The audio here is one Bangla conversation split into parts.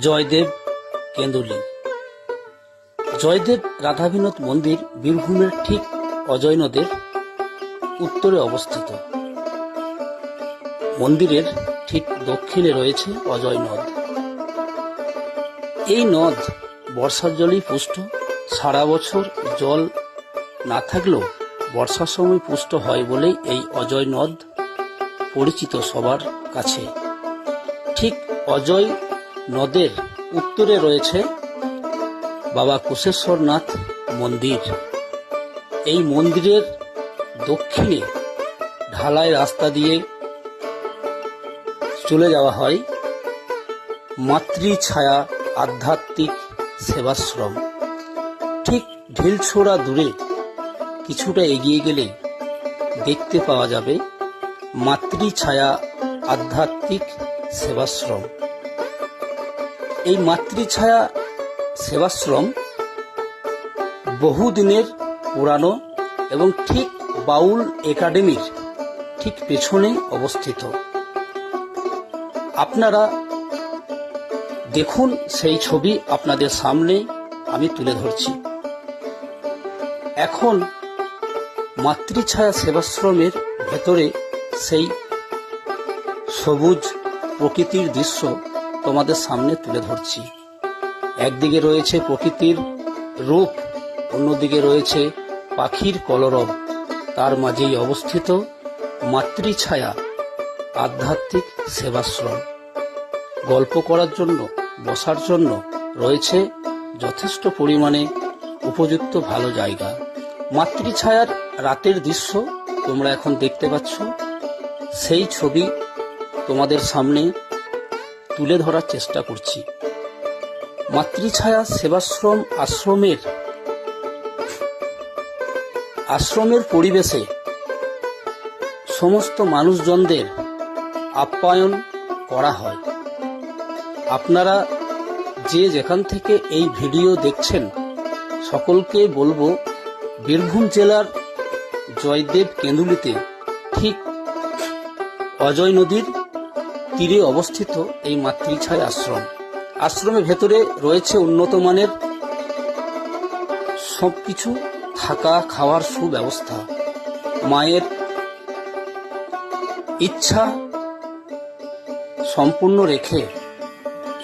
জয়দেব কেন্দুলি। জয়দেব রাধাবিনোদ মন্দির বীরভূমের ঠিক অজয় নদের উত্তরে অবস্থিত। মন্দিরের ঠিক দক্ষিণে রয়েছে অজয় নদ। এই নদ বর্ষার জলেই পুষ্ট। সারা বছর জল না থাকলেও বর্ষার সময় পুষ্ট হয় বলেই এই অজয় নদ পরিচিত সবার কাছে। ঠিক অজয় নদের উত্তরে রয়েছে বাবা কুশেশ্বরনাথ মন্দির। এই মন্দিরের দক্ষিণে ঢালাই রাস্তা দিয়ে চলে যাওয়া হয় মাতৃ ছায়া আধ্যাত্মিক সেবাশ্রম। ঠিক ঢিলছোড়া দূরে কিছুটা এগিয়ে গেলে দেখতে পাওয়া যাবে মাতৃ ছায়া আধ্যাত্মিক সেবাশ্রম। এই মাতৃছায়া সেবাশ্রম বহুদিনের পুরানো এবং ঠিক বাউল একাডেমির ঠিক পেছনে অবস্থিত। আপনারা দেখুন সেই ছবি আপনাদের সামনে আমি তুলে ধরছি। এখন মাতৃছায়া সেবাশ্রমের ভেতরে সেই সবুজ প্রকৃতির দৃশ্য তোমাদের সামনে তুলে ধরছি। একদিকে রয়েছে প্রকৃতির রূপ, অন্যদিকে রয়েছে পাখির কলরব। তার মাঝেই অবস্থিত মাতৃছায়া, আধ্যাত্মিক সেবাশ্রম। গল্প করার জন্য, বসার জন্য রয়েছে যথেষ্ট পরিমাণে উপযুক্ত ভালো জায়গা। মাতৃছায়ার রাতের দৃশ্য তোমরা এখন দেখতে পাচ্ছ। সেই ছবি তোমাদের সামনে তুলে ধরার চেষ্টা করছি। মাতৃছায়া সেবাশ্রম আশ্রমের আশ্রমের পরিবেশে সমস্ত মানুষজনদের আপ্যায়ন করা হয়। আপনারা যে যেখান থেকে এই ভিডিও দেখছেন, সকলকে বলব, বীরভূম জেলার জয়দেব কেন্দুলিতে ঠিক অজয় নদীর তীরে অবস্থিত এই মাতৃছায় আশ্রম। আশ্রমের ভেতরে রয়েছে উন্নত মানের সবকিছু, থাকা, খাওয়ার সুব্যবস্থা। মায়ের ইচ্ছা সম্পূর্ণ রেখে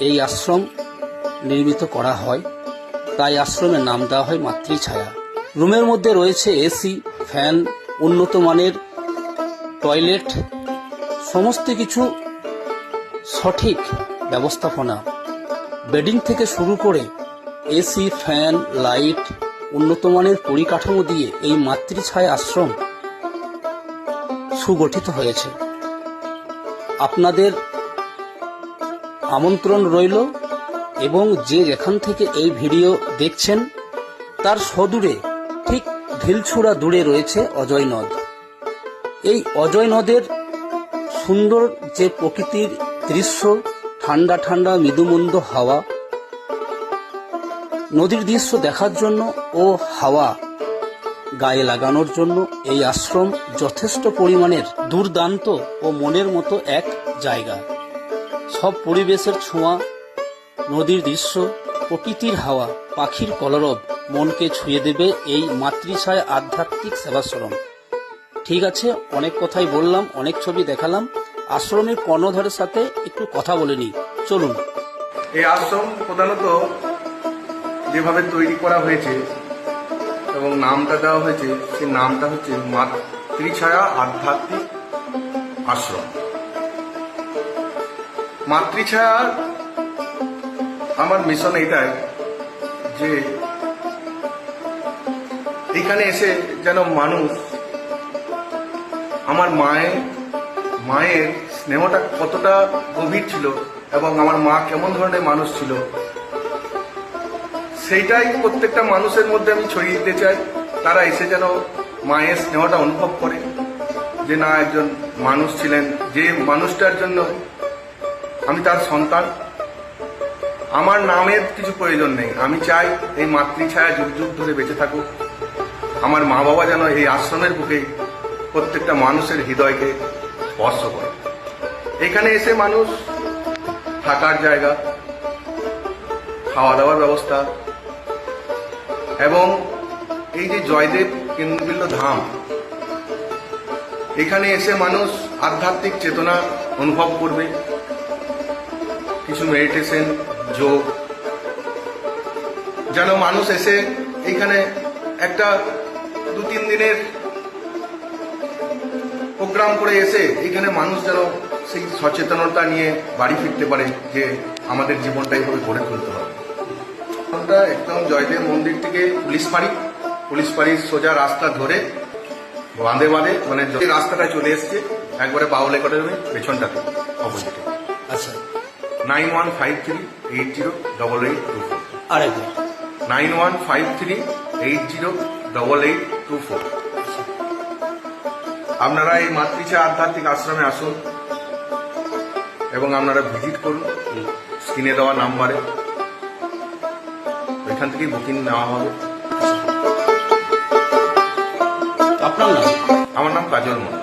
এই আশ্রম নির্মিত করা হয়। তাই আশ্রমের নাম দেওয়া হয় মাতৃছায়া। রুমের মধ্যে রয়েছে এসি ফ্যান উন্নত মানের টয়লেট সমস্ত কিছু সঠিক ব্যবস্থাপনা। বেডিং থেকে শুরু করে এসি, ফ্যান, লাইট উন্নত মানের পরিকাঠামো দিয়ে এই মাতৃছায়া আশ্রম সুগঠিত হয়েছে। আপনাদের আমন্ত্রণ রইল এবং যে যেখান থেকে এই ভিডিও দেখছেন, তার সদূরে ঠিক ঢিলছুড়া দূরে রয়েছে অজয় নদ। এই অজয় নদের সুন্দর যে প্রকৃতির দৃশ্য, ঠান্ডা ঠান্ডা, মৃদুমন্দ হাওয়া। নদীর দৃশ্য দেখার জন্য ও হাওয়া গায়ে লাগানোর জন্য এই আশ্রম যথেষ্ট পরিমাণের দুর্দান্ত ও মনের মতো এক জায়গা। সব পরিবেশের ছোঁয়া, নদীর দৃশ্য, প্রকৃতির হাওয়া, পাখির কলরব মনকে ছুঁয়ে দেবে এই মাতৃছায় আধ্যাত্মিক সেবাশ্রম। ঠিক আছে, অনেক কথাই বললাম, অনেক ছবি দেখালাম। আশ্রমের কর্ণধারের সাথে একটু কথা বলে নিই। চলুন। এই আশ্রম প্রধানত যেভাবে তৈরি করা হয়েছে এবং নামটা দেওয়া হয়েছে, সেই নামটা হচ্ছে মাতৃছায়া আধ্যাত্মিক আশ্রম। মাতৃছায়ার আমার মিশন এটাই যে এখানে এসে যেন মানুষ আমার মায়ের মায়ের স্নেহটা কতটা গভীর ছিল এবং আমার মা কেমন ধরনের মানুষ ছিল, সেইটাই প্রত্যেকটা মানুষের মধ্যে আমি ছড়িয়ে দিতে চাই। তারা এসে যেন মায়ের স্নেহটা অনুভব করে যে না, একজন মানুষ ছিলেন, যে মানুষটার জন্য আমি তার সন্তান। আমার নামের কিছু প্রয়োজন নেই। আমি চাই এই মাতৃছায়া যুগ যুগ ধরে বেঁচে থাকুক। আমার মা বাবা যেন এই আশ্রমের বুকে প্রত্যেকটা মানুষের হৃদয়কে স্পর্শ করে। এখানে এসে মানুষ থাকার জায়গা খাওয়া দাওয়ার ব্যবস্থা এবং এই যে জয়দেব কেন্দ্রবিল্ল ধাম, এখানে এসে মানুষ আধ্যাত্মিক চেতনা অনুভব করবে। কিছু মেডিটেশন যোগ, যেন মানুষ এসে এখানে একটা দু তিন দিনের প্রোগ্রাম করে এসে এখানে মানুষ যেন সেই সচেতনতা নিয়ে বাড়ি ফিরতে পারে যে আমাদের জীবনটা এইভাবে গড়ে তুলতে হবে। আমরা একদম জয়দেব মন্দির থেকে পুলিশ পাড়ি পুলিশ পাড়ির সোজা রাস্তা ধরে বাঁধে বাঁধে মানে যে রাস্তাটা চলে এসছে একবারে বাউলে করে দেবে পেছনটাতে অপোজিটে। আচ্ছা। Nine one five three eight zero double eight two four. আরেকবার। Nine one five three eight zero double eight two four. আপনারা এই মাতৃচা আধ্যাত্মিক আশ্রমে আসুন এবং আপনারা ভিজিট করুন স্ক্রিনে দেওয়া নাম্বারে। ওইখান থেকেই বুকিং নেওয়া হবে। আপনার নাম? আমার নাম কাজল মন্ডল